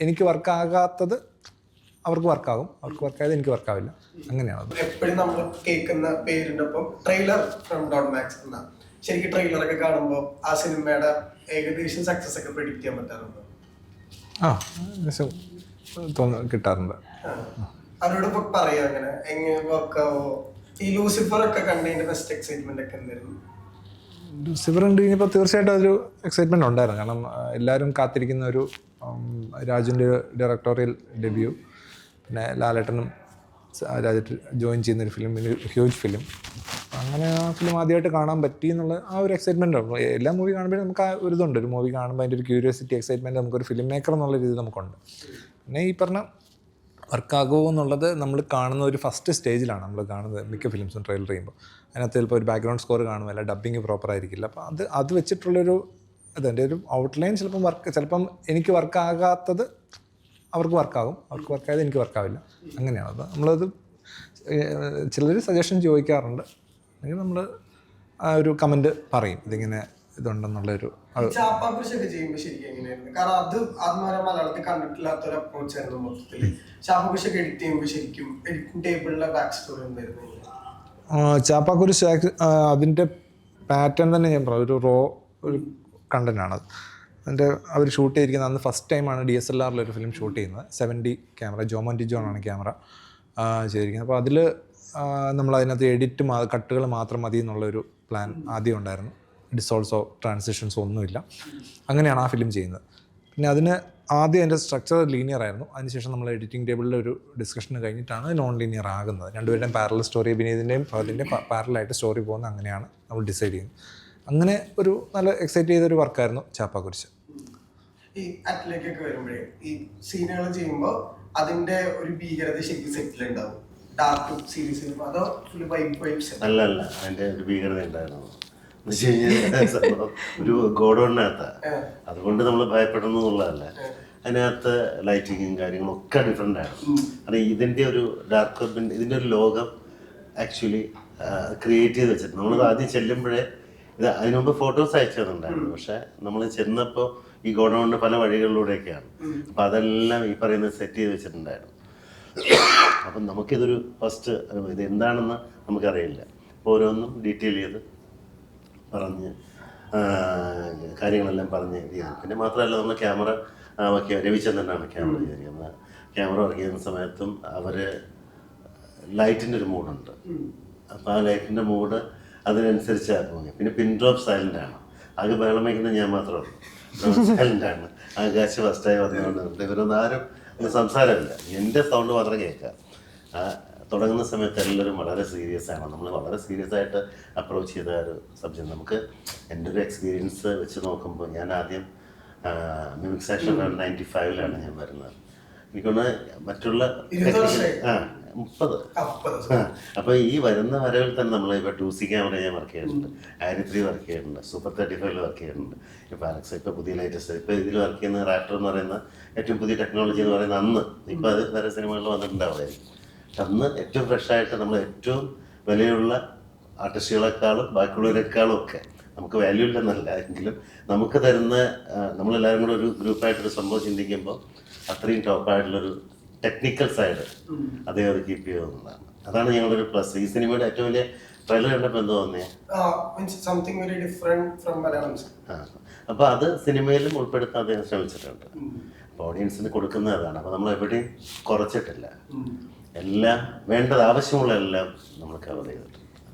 എനിക്ക് വർക്കാകാത്തത് അവർക്ക് വർക്കാകും. അവർക്ക് വർക്കായത് എനിക്ക് വർക്കാവില്ല. അങ്ങനെയാണ് എപ്പോഴും നമ്മൾ കേൾക്കുന്ന ഒപ്പം ട്രെയിലർ ഫ്രം ഡോട്ട് മാക്സ് എന്ന ശരിക്കും ട്രെയിലറൊക്കെ കാണുമ്പോൾ ആ സിനിമയുടെ ഏകദേശം സക്സസ് ഒക്കെ പ്രെഡിക്റ്റ് ചെയ്യാൻ പറ്റാറുണ്ട്? ആ കിട്ടാറുണ്ട്. ആ. അവരോട് ഇപ്പൊ പറയാം അങ്ങനെ? എങ്ങനെ വർക്കാവോ ഈ ലൂസിഫർ ഒക്കെ കണ്ടതിന്റെ ബെസ്റ്റ് എക്സൈറ്റ്മെന്റ് ഒക്കെ എന്തായിരുന്നു? ലൂസിഫർ ഉണ്ട് ഇനിയിപ്പോൾ തീർച്ചയായിട്ടും അതൊരു എക്സൈറ്റ്മെന്റ് ഉണ്ടായിരുന്നു. കാരണം എല്ലാവരും കാത്തിരിക്കുന്ന ഒരു രാജുവിന്റെ ഡയറക്ടോറിയൽ ഡെബ്യൂ പിന്നെ ലാലേട്ടനും ജോയിൻ ജോയിൻ ചെയ്യുന്നൊരു ഫിലിം ഹ്യൂജ് ഫിലിം അങ്ങനെ ആ ഫിലിം ആദ്യമായിട്ട് കാണാൻ പറ്റി എന്നുള്ള ആ ഒരു എക്സൈറ്റ്മെന്റ് ഉണ്ട് എല്ലാ മൂവി കാണുമ്പോഴും നമുക്ക് ആ ഒരു ഇതുണ്ട്. ഒരു മൂവി കാണുമ്പോൾ അതിന്റെ ഒരു ക്യൂരിയോസിറ്റി എക്സൈറ്റ്മെന്റ് നമുക്കൊരു ഫിലിം മേക്കർ എന്നുള്ള രീതി നമുക്കുണ്ട്. പിന്നെ ഈ പറഞ്ഞ വർക്കാകുമോ എന്നുള്ളത് നമ്മൾ കാണുന്ന ഒരു ഫസ്റ്റ് സ്റ്റേജിലാണ് നമ്മൾ കാണുന്നത്. മിക്ക ഫിലിംസും ട്രെയിലർ ചെയ്യുമ്പോൾ. അതിനകത്ത് ചിലപ്പോൾ ഒരു ബാക്ക്ഗ്രൗണ്ട് സ്കോർ കാണുമല്ല ഡബ്ബിങ് പ്രോപ്പർ ആയിരിക്കില്ല. അപ്പോൾ അത് അത് വെച്ചിട്ടുള്ളൊരു അതിന്റെ ഒരു ഔട്ട്ലൈൻ ചിലപ്പം വർക്ക് ചിലപ്പം എനിക്ക് വർക്കാകാത്തത് അവർക്ക് വർക്കാകും അവർക്ക് വർക്കായത് എനിക്ക് വർക്കാവില്ല അങ്ങനെയാണ്. അത് നമ്മളത് ചിലർ സജഷൻ ചോദിക്കാറുണ്ട്. അല്ലെങ്കിൽ നമ്മൾ ആ ഒരു കമന്റ് പറയും. ഇതിങ്ങനെ ഇതുണ്ടെന്നുള്ളൊരു ചാപ്പാക്കുരിശ് ചെയ്യുമ്പോൾ ശരിക്കും എങ്ങനെയായിരുന്നു? കാരണം അത് അതുപോലെ മലയാളത്തിൽ കണ്ടിട്ടില്ലാത്ത ഒരു അപ്രോച്ച് ആയിരുന്നു ചാപ്പാക്കുരിശൊക്കെ എഡിറ്റ് ചെയ്യുമ്പോൾ ശരിക്കും എഡിറ്റിംഗ് ടേബിളിലെ ബാക്ക് സ്റ്റോറി എന്തായിരുന്നു? ചാപ്പാക്കൊരു അതിന്റെ പാറ്റേൺ തന്നെ ഞാൻ പറഞ്ഞു. ഒരു റോ ഒരു കണ്ടന്റാണത് എന്നിട്ട് അവർ ഷൂട്ട് ചെയ്തിരിക്കുന്നത് അന്ന് ഫസ്റ്റ് ടൈമാണ് ഡി എസ് എൽ ആറിൽ ഒരു ഫിലിം ഷൂട്ട് ചെയ്യുന്നത്. Seven D camera Jomon John ആണ് ക്യാമറ ചെയ്തിരിക്കുന്നത്. അപ്പോൾ അതിൽ നമ്മൾ അതിനകത്ത് എഡിറ്റ് മാ കട്ടുകൾ മാത്രം മതി എന്നുള്ളൊരു പ്ലാൻ ആദ്യം ഉണ്ടായിരുന്നു. ഡിസോൾസോ ട്രാൻസിഷൻസോ ഒന്നുമില്ല. അങ്ങനെയാണ് ആ ഫിലിം ചെയ്യുന്നത്. പിന്നെ അതിന് ആദ്യം അതിന്റെ സ്ട്രക്ചർ ലീനിയർ ആയിരുന്നു. അതിനുശേഷം നമ്മൾ എഡിറ്റിംഗ് ടേബിളിൽ ഒരു ഡിസ്കഷൻ കഴിഞ്ഞിട്ടാണ് നോൺ ലീനിയർ ആകുന്നത്. രണ്ടുപേരുടെയും പാരലൽ സ്റ്റോറി വിനീതിന്റെയും അതിന്റെ പാരലായിട്ട് സ്റ്റോറി പോകുന്ന അങ്ങനെയാണ് നമ്മൾ ഡിസൈഡ് ചെയ്യുന്നത്. അങ്ങനെ ഒരു നല്ല എക്സൈറ്റ് ചെയ്തൊരു വർക്കായിരുന്നു ചാപ്പാക്കുരിശ്. ഈ അറ്റിലേക്കൊക്കെ വരുമ്പോഴേ ഈ സീനുകൾ ചെയ്യുമ്പോൾ അതിന്റെ ഒരു ഭീകരത ശരിക്കും സെറ്റിൽ ഉണ്ടാവും ഡാർക്ക് സീരീസ് അതോ ഫുള്ള് വൈബ് വൈബ്സ് അല്ല അല്ല. അതിന്റെ ഒരു ഭീകരത ഉണ്ടായിരുന്നു ഒരു ഗോഡൗണിനകത്താ. അതുകൊണ്ട് നമ്മൾ ഭയപ്പെടുന്നു എന്നുള്ളതല്ല അതിനകത്ത് ലൈറ്റിങ്ങും കാര്യങ്ങളും ഒക്കെ ഡിഫറെന്റ് ആണ് കാരണം ഇതിന്റെ ഒരു ഡാർക്ക് ഇതിന്റെ ഒരു ലോകം ആക്ച്വലി ക്രിയേറ്റ് ചെയ്ത് വെച്ചിട്ടുണ്ട്. നമ്മളത് ആദ്യം ചെല്ലുമ്പോഴേ ഇത് അതിന് മുമ്പ് ഫോട്ടോസ് അയച്ചു തന്നിട്ടുണ്ടായിരുന്നു പക്ഷെ നമ്മൾ ചെന്നപ്പോൾ ഈ ഗോഡൗണിന്റെ പല വഴികളിലൂടെയൊക്കെയാണ്. അപ്പം അതെല്ലാം ഈ പറയുന്നത് സെറ്റ് ചെയ്ത് വെച്ചിട്ടുണ്ടായിരുന്നു. അപ്പം നമുക്കിതൊരു ഫസ്റ്റ് ഇത് എന്താണെന്ന് നമുക്കറിയില്ല. അപ്പോൾ ഓരോന്നും ഡീറ്റെയിൽ ചെയ്ത് പറഞ്ഞ് കാര്യങ്ങളെല്ലാം പറഞ്ഞ് ചെയ്തു. പിന്നെ മാത്രമല്ല നമ്മൾ ക്യാമറ വയ്ക്കുക. രവിചന്ദ്രനാണ് ക്യാമറ ചെയ്തിരിക്കുന്നത്. ക്യാമറ വർക്ക് ചെയ്യുന്ന സമയത്തും അവർ ലൈറ്റിന്റെ ഒരു മൂഡുണ്ട് അപ്പോൾ ആ ലൈറ്റിന്റെ മൂഡ് അതിനനുസരിച്ചാണ് പോകുക പിന്നെ പിൻ ഡ്രോപ്പ് സൈലന്റ് ആണ് ആകെ ബഹളം വയ്ക്കുന്നത് ഞാൻ മാത്രമേ സൈലന്റ് ആണ് ആകാശ് ഫസ്റ്റായി വന്നുകൊണ്ട് ഇവരൊന്നും ആരും സംസാരമില്ല. എന്റെ സൗണ്ട് മാത്രം കേൾക്കാം. തുടങ്ങുന്ന സമയത്ത് എല്ലാവരും വളരെ സീരിയസ് ആണ്. നമ്മൾ വളരെ സീരിയസ് ആയിട്ട് അപ്രോച്ച് ചെയ്ത ഒരു സബ്ജക്റ്റ് നമുക്ക് എന്റെ ഒരു എക്സ്പീരിയൻസ് വെച്ച് നോക്കുമ്പോൾ ഞാൻ ആദ്യം മ്യൂസിക് സെക്ഷൻ നയന്റി ഫൈവിലാണ് ഞാൻ വരുന്നത്. എനിക്കൊന്ന് മറ്റുള്ള? ആ മുപ്പത്. അപ്പൊ ഈ വരുന്ന വരവിൽ തന്നെ നമ്മൾ ഇപ്പൊ ടു സി ക്യാമറ ഞാൻ വർക്ക് ചെയ്യുന്നുണ്ട്. ആയിരത്തി ത്രീ വർക്ക് ചെയ്യുന്നുണ്ട്. സൂപ്പർ തേർട്ടി ഫൈവിൽ വർക്ക് ചെയ്യുന്നുണ്ട്. ഇപ്പൊ അലക്സ ഇപ്പൊ പുതിയ ലേറ്റസ്റ്റ് ഇപ്പൊ ഇതിൽ വർക്ക് ചെയ്യുന്ന റാപ്റ്റർ എന്ന് പറയുന്ന ഏറ്റവും പുതിയ ടെക്നോളജി എന്ന് പറയുന്ന അന്ന്. ഇപ്പൊ അത് വേറെ സിനിമകളിൽ വന്നിട്ടുണ്ടാവുമായിരിക്കും അന്ന് ഏറ്റവും ഫ്രഷ് ആയിട്ട് നമ്മൾ ഏറ്റവും വിലയുള്ള ആർട്ടിസ്റ്റുകളെക്കാളും ബാക്കിയുള്ളവരെക്കാളും ഒക്കെ നമുക്ക് വാല്യൂ ഇല്ലെന്നല്ല. എങ്കിലും നമുക്ക് തരുന്ന നമ്മളെല്ലാവരും കൂടെ ഒരു ഗ്രൂപ്പായിട്ടൊരു സംഭവം ചിന്തിക്കുമ്പോൾ അത്രയും ടോപ്പായിട്ടുള്ളൊരു ടെക്നിക്കൽ സൈഡ് അദ്ദേഹം അത് കീപ്പ് ചെയ്തതാണ് അതാണ് ഞങ്ങളുടെ ഒരു പ്ലസ് ഈ സിനിമയുടെ ഏറ്റവും വലിയ ട്രെയിലർ കണ്ടപ്പോൾ എന്തോ തോന്നിയേ അപ്പൊ വെരി ഡിഫറെന്റ് ഫ്രം മലയാളം അപ്പോൾ അത് സിനിമയിലും ഉൾപ്പെടുത്താൻ അദ്ദേഹം ശ്രമിച്ചിട്ടുണ്ട്. അപ്പോൾ ഓഡിയൻസിന് കൊടുക്കുന്നത് അതാണ്. അപ്പോൾ നമ്മൾ എവിടെയും കുറച്ചിട്ടില്ല. എല്ലാം വേണ്ടത് ആവശ്യമുള്ള എല്ലാം നമ്മൾ കവർ ചെയ്തിട്ടുണ്ട്.